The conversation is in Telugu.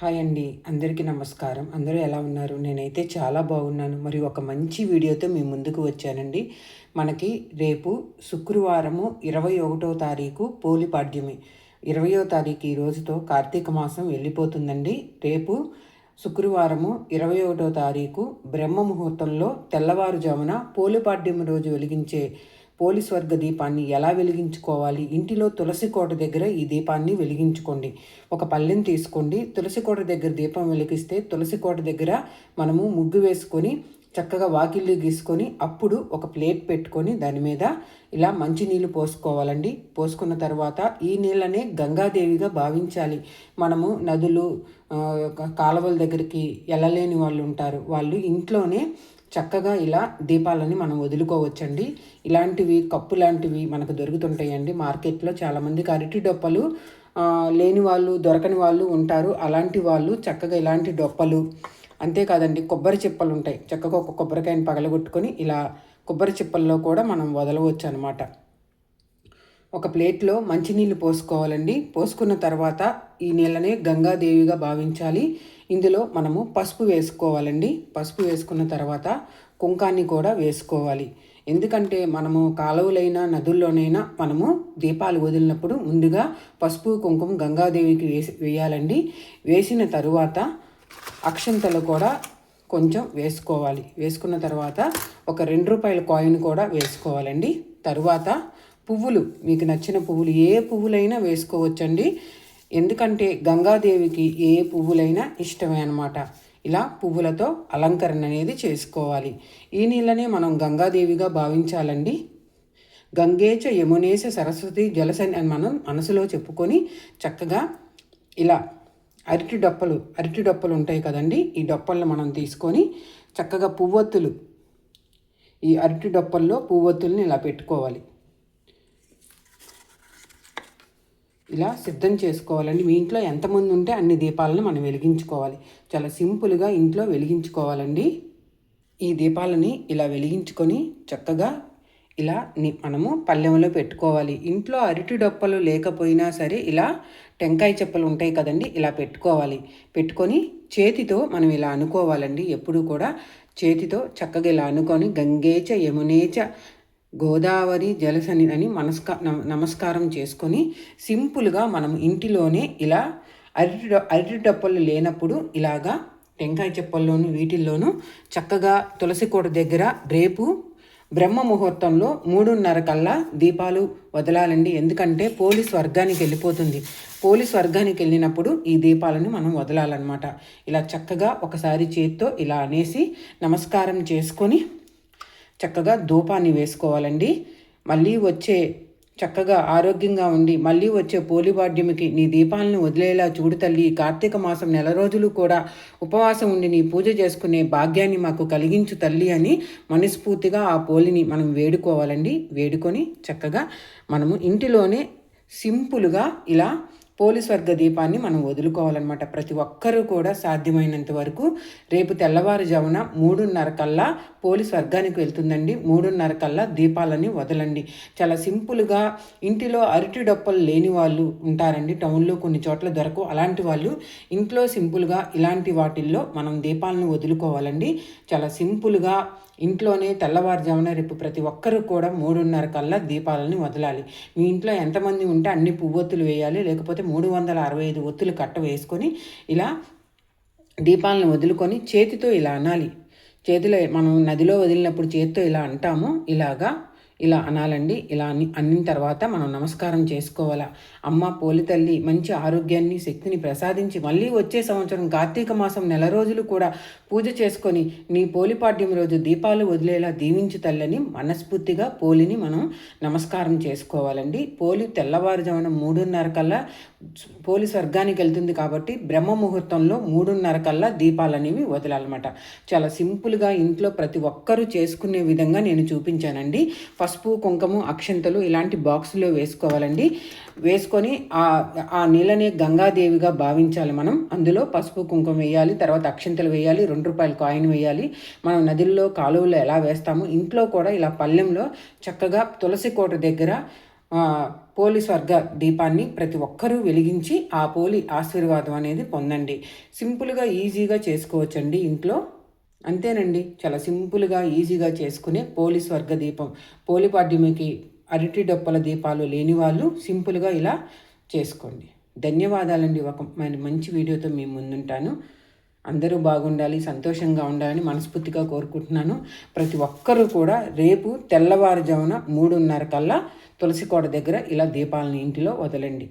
హాయ్ అండి. అందరికీ నమస్కారం. అందరూ ఎలా ఉన్నారు? నేనైతే చాలా బాగున్నాను. మరి ఒక మంచి వీడియోతో మీ ముందుకు వచ్చానండి. మనకి రేపు శుక్రవారము ఇరవై ఒకటో తారీఖు పోలిపాడ్యమి ఇరవయో తారీఖు ఈ రోజుతో కార్తీక మాసం వెళ్ళిపోతుందండి. రేపు శుక్రవారము ఇరవై ఒకటో తారీఖు బ్రహ్మ ముహూర్తంలో తెల్లవారుజామున పోలిపాడ్యమి రోజు వెలిగించే పోలీస్ వర్గ దీపాన్ని ఎలా వెలిగించుకోవాలి? ఇంటిలో తులసి కోట దగ్గర ఈ దీపాన్ని వెలిగించుకోండి. ఒక పల్లెని తీసుకోండి. తులసి కోట దగ్గర దీపం వెలిగిస్తే తులసి కోట దగ్గర మనము ముగ్గు వేసుకొని చక్కగా వాకిళ్ళు గీసుకొని అప్పుడు ఒక ప్లేట్ పెట్టుకొని దాని మీద ఇలా మంచినీళ్ళు పోసుకోవాలండి. పోసుకున్న తర్వాత ఈ నీళ్ళనే గంగాదేవిగా భావించాలి. మనము నదులు కాలువల దగ్గరికి వెళ్ళలేని వాళ్ళు ఉంటారు. వాళ్ళు ఇంట్లోనే చక్కగా ఇలా దీపాలని మనం వదులుకోవచ్చండి. ఇలాంటివి కప్పు లాంటివి మనకు దొరుకుతుంటాయండి. మార్కెట్లో చాలామందికి అరటి డొప్పలు లేని వాళ్ళు దొరకని వాళ్ళు ఉంటారు. అలాంటి వాళ్ళు చక్కగా ఇలాంటి డొప్పలు అంతేకాదండి కొబ్బరి చిప్పలు ఉంటాయి. చక్కగా ఒక కొబ్బరికాయని పగలగొట్టుకొని ఇలా కొబ్బరి చిప్పల్లో కూడా మనం వదలవచ్చు అనమాట ఒక ప్లేట్లో మంచినీళ్ళు పోసుకోవాలండి. పోసుకున్న తర్వాత ఈ నీళ్ళని గంగాదేవిగా భావించాలి. ఇందులో మనము పసుపు వేసుకోవాలండి. పసుపు వేసుకున్న తర్వాత కుంకాన్ని కూడా వేసుకోవాలి. ఎందుకంటే మనము కాలువలైనా నదుల్లోనైనా మనము దీపాలు వదిలినప్పుడు ముందుగా పసుపు కుంకుమ గంగాదేవికి వేసి వేయాలండి. వేసిన తరువాత అక్షంతలు కూడా కొంచెం వేసుకోవాలి. వేసుకున్న తర్వాత ఒక రెండు రూపాయల కాయిన్ కూడా వేసుకోవాలండి. తరువాత పువ్వులు మీకు నచ్చిన పువ్వులు ఏ పువ్వులైనా వేసుకోవచ్చండి. ఎందుకంటే గంగాదేవికి ఏ పువ్వులైనా ఇష్టమే అనమాట ఇలా పువ్వులతో అలంకరణ అనేది చేసుకోవాలి. ఈ నీళ్ళనే మనం గంగాదేవిగా భావించాలండి. గంగేచ యమునేశ సరస్వతి జలసని అని మనం మనసులో చెప్పుకొని చక్కగా ఇలా అరటి డొప్పలు అరటి డొప్పలు ఉంటాయి కదండి. ఈ డొప్పలను మనం తీసుకొని చక్కగా పువ్వొత్తులు ఈ అరటి డొప్పల్లో పువ్వొత్తుల్ని ఇలా పెట్టుకోవాలి. ఇలా సిద్ధం చేసుకోవాలండి. మీ ఇంట్లో ఎంతమంది ఉంటే అన్ని దీపాలను మనం వెలిగించుకోవాలి. చాలా సింపుల్గా ఇంట్లో వెలిగించుకోవాలండి. ఈ దీపాలని ఇలా వెలిగించుకొని చక్కగా ఇలా మనము పళ్ళెంలో పెట్టుకోవాలి. ఇంట్లో అరటి డొప్పలు లేకపోయినా సరే ఇలా టెంకాయ చెప్పులు ఉంటాయి కదండి ఇలా పెట్టుకోవాలి. పెట్టుకొని చేతితో మనం ఇలా అనుకోవాలండి. ఎప్పుడు కూడా చేతితో చక్కగా ఇలా అనుకొని గంగేచ యమునేచ గోదావరి జలసని అని మనస్కా నమస్కారం చేసుకొని సింపుల్గా మనం ఇంటిలోనే ఇలా అరటి అరటి డప్పలు లేనప్పుడు ఇలాగా టెంకాయ చెప్పల్లోను వీటిల్లోనూ చక్కగా తులసి కోట దగ్గర రేపు బ్రహ్మ ముహూర్తంలో మూడున్నర కల్లా దీపాలు వదలాలండి. ఎందుకంటే పోలీస్ వర్గానికి వెళ్ళిపోతుంది. పోలీస్ వర్గానికి వెళ్ళినప్పుడు ఈ దీపాలను మనం వదలాలన్నమాట. ఇలా చక్కగా ఒకసారి చేత్తో ఇలా అనేసి నమస్కారం చేసుకొని చక్కగా ధూపాన్ని వేసుకోవాలండి. మళ్ళీ వచ్చే చక్కగా ఆరోగ్యంగా ఉండి మళ్ళీ వచ్చే పోలిబాడ్యమికి నీ దీపాలను వదిలేలా చూడు తల్లి. కార్తీక మాసం నెల రోజులు కూడా ఉపవాసం ఉండి నీ పూజ చేసుకునే భాగ్యాన్ని మాకు కలిగించు తల్లి అని మనస్ఫూర్తిగా ఆ పోలిని మనం వేడుకోవాలండి. వేడుకొని చక్కగా మనము ఇంటిలోనే సింపుల్గా ఇలా పోలీస్ వర్గ దీపాన్ని మనం వదులుకోవాలన్నమాట. ప్రతి ఒక్కరూ కూడా సాధ్యమైనంత వరకు రేపు తెల్లవారుజామున మూడున్నర కల్లా పోలీస్ వర్గానికి వెళ్తుందండి. మూడున్నర కల్లా దీపాలని వదలండి. చాలా సింపుల్గా ఇంటిలో అరటి డొప్పలు లేని వాళ్ళు ఉంటారండి. టౌన్లో కొన్ని చోట్ల దొరకు అలాంటి వాళ్ళు ఇంట్లో సింపుల్గా ఇలాంటి వాటిల్లో మనం దీపాలను వదులుకోవాలండి. చాలా సింపుల్గా ఇంట్లోనే తెల్లవారుజామున రేపు ప్రతి ఒక్కరూ కూడా మూడున్నర కల్లా దీపాలని వదలాలి. మీ ఇంట్లో ఎంతమంది ఉంటే అన్ని పువ్వొత్తులు వేయాలి లేకపోతే మూడు వందల అరవై ఐదు ఒత్తులు కట్ట వేసుకొని ఇలా దీపాలను వదులుకొని చేతితో ఇలా అనాలి. చేతిలో మనం నదిలో వదిలినప్పుడు చేతితో ఇలా అంటాము. ఇలాగా ఇలా అనాలండి. ఇలా అని అన్నిన తర్వాత మనం నమస్కారం చేసుకోవాలా. అమ్మ పోలి తల్లి మంచి ఆరోగ్యాన్ని శక్తిని ప్రసాదించి మళ్ళీ వచ్చే సంవత్సరం కార్తీక మాసం నెల రోజులు కూడా పూజ చేసుకొని నీ పోలిపాడ్యం రోజు దీపాలు వదిలేలా దీవించు తల్లని మనస్ఫూర్తిగా పోలిని మనం నమస్కారం చేసుకోవాలండి. పోలి తెల్లవారుజామున మూడున్నర కల్లా పోలి స్వర్గానికి వెళ్తుంది కాబట్టి బ్రహ్మ ముహూర్తంలో మూడున్నర కల్లా దీపాలు అనేవి వదలాలన్నమాట. చాలా సింపుల్గా ఇంట్లో ప్రతి ఒక్కరూ చేసుకునే విధంగా నేను చూపించానండి. ఫస్ట్ పసుపు కుంకుమ అక్షంతలు ఇలాంటి బాక్సులో వేసుకోవాలండి. వేసుకొని ఆ ఆ నీళ్ళని గంగాదేవిగా భావించాలి మనం. అందులో పసుపు కుంకుమ వేయాలి తర్వాత అక్షంతలు వేయాలి రెండు రూపాయల కాయిన్ వేయాలి. మనం నదుల్లో కాలువలో ఎలా వేస్తాము ఇంట్లో కూడా ఇలా పల్లెంలో చక్కగా తులసి కోట దగ్గర పోలి స్వర్గ దీపాన్ని ప్రతి ఒక్కరూ వెలిగించి ఆ పోలి ఆశీర్వాదం అనేది పొందండి. సింపుల్గా ఈజీగా చేసుకోవచ్చండి ఇంట్లో. అంతేనండి. చాలా సింపుల్గా ఈజీగా చేసుకునే పోలీస్ వర్గ దీపం. పోలిపాడ్యమికి అరటి డొప్పల దీపాలు లేని వాళ్ళు సింపుల్గా ఇలా చేసుకోండి. ధన్యవాదాలండి. ఒక మరి మంచి వీడియోతో మీ ముందుంటాను. అందరూ బాగుండాలి సంతోషంగా ఉండాలని మనస్ఫూర్తిగా కోరుకుంటున్నాను. ప్రతి ఒక్కరూ కూడా రేపు తెల్లవారుజామున మూడున్నర కల్లా తులసి కోట దగ్గర ఇలా దీపాలను ఇంటిలో వదలండి.